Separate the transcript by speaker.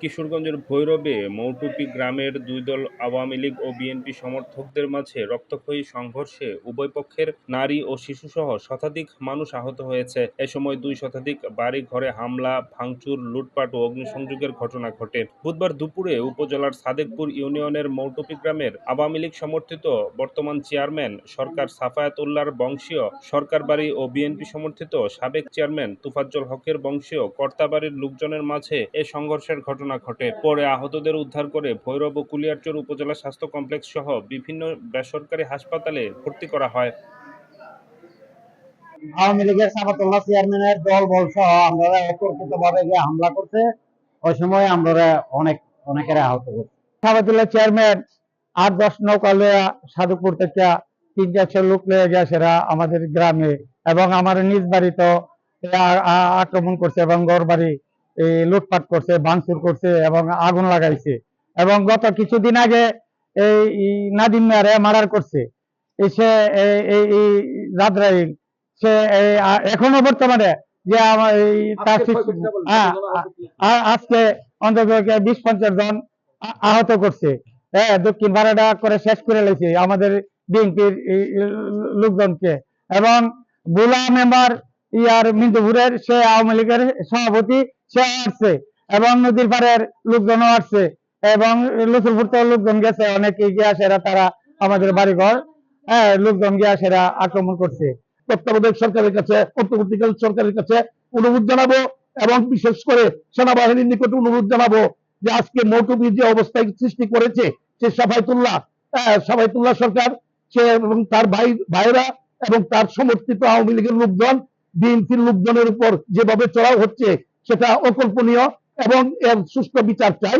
Speaker 1: কিশোরগঞ্জের ভৈরবে মৌটুপি গ্রামের দুই দল আওয়ামী লীগ ও বিএনপি সমর্থকদের মাঝে রক্তক্ষয়ী সংঘর্ষে উভয় পক্ষের নারী ও শিশুসহ শতাধিক মানুষ আহত হয়েছে। এ সময় দুই শতাধিক বাড়ি ঘরে হামলা, ভাঙচুর, লুটপাট ও অগ্নিসংযোগের ঘটনা ঘটে। বুধবার দুপুরে উপজেলার সাদেকপুর ইউনিয়নের মৌটুপি গ্রামের আওয়ামী লীগ সমর্থিত বর্তমান চেয়ারম্যান সরকার সাফায়াত উল্লাহর বংশীয় সরকার বাড়ি ও বিএনপি সমর্থিত সাবেক চেয়ারম্যান তুফাজ্জল হকের বংশীয় কর্তাবাড়ির লোকজনের মাঝে এ সংঘর্ষের ঘটনা ঘটে। পরে আহতদের উদ্ধার করে ভৈরব ও কুলিয়ারচর উপজেলা স্বাস্থ্য কমপ্লেক্স সহ বিভিন্ন বেসরকারি হাসপাতালে ভর্তি করা হয়।
Speaker 2: আওয়ামী লীগের সাবাতুল্লাহ চেয়ারম্যানের দল বল সহ আমরা একত্রিত ভাবে যে হামলা করছে, ওই সময় আমরা অনেক, অনেকের আহত করছে সাবাতুল্লাহ চেয়ারম্যান আট দশ নৌকা লইয়া সাধুপুর থেকে তিন চারশো লোক লয়ে গেছে এরা আমাদের গ্রামে এবং আমার নিজ বাড়িতে আক্রমণ করছে এবং ঘর বাড়ি এই লুটপাট করছে ভাঙচুর করছে এবং আগুন লাগাইছে। এবং গত কিছুদিন আগে এই নাদিম মেয়ারে মার্ডার করছে। এই সে এই- রাদ্রাইল সে এখনও বর্তমানে যে আমার এই তার শিশু- হ্যাঁ, আজকে অন্তত বিশ পঞ্চাশ জন আহত করছে। হ্যাঁ দক্ষিণ ভাড়াটা করে শেষ করে লেছে আমাদের বিএনপির লোকজনকে। এবং বুলা মেম্বার ইয়ার মিন্দুপুরের সে আওয়ামী লীগের সভাপতি সে আসছে এবং নদীর পাড়ের লোকজনও আসছে এবং লুচুরপুর তো লোকজন গেছে অনেকে গিয়ে সেরা তারা আমাদের বাড়িঘর হ্যাঁ লোকজন গিয়ে সেরা আক্রমণ করছে।
Speaker 3: তত্ত্বাবধায়ক সরকারের কাছে অন্তর্বর্তীকালীন সরকারের কাছে অনুরোধ জানাব এবং বিশেষ করে সেনাবাহিনীর নিকট অনুরোধ জানাব যে আজকে মৌটুবির যে অবস্থায় সৃষ্টি করেছে সে সাফায়তুল্লাহ আহ, সাফায়তুল্লাহ সরকার সে এবং তার ভাই ভাইরা এবং তার সমর্থিত আওয়ামী লীগের লোকজন বিএনপির লোকজনের উপর যেভাবে চড়াও হচ্ছে সেটা অকল্পনীয় এবং এর সুষ্ঠু বিচার চাই।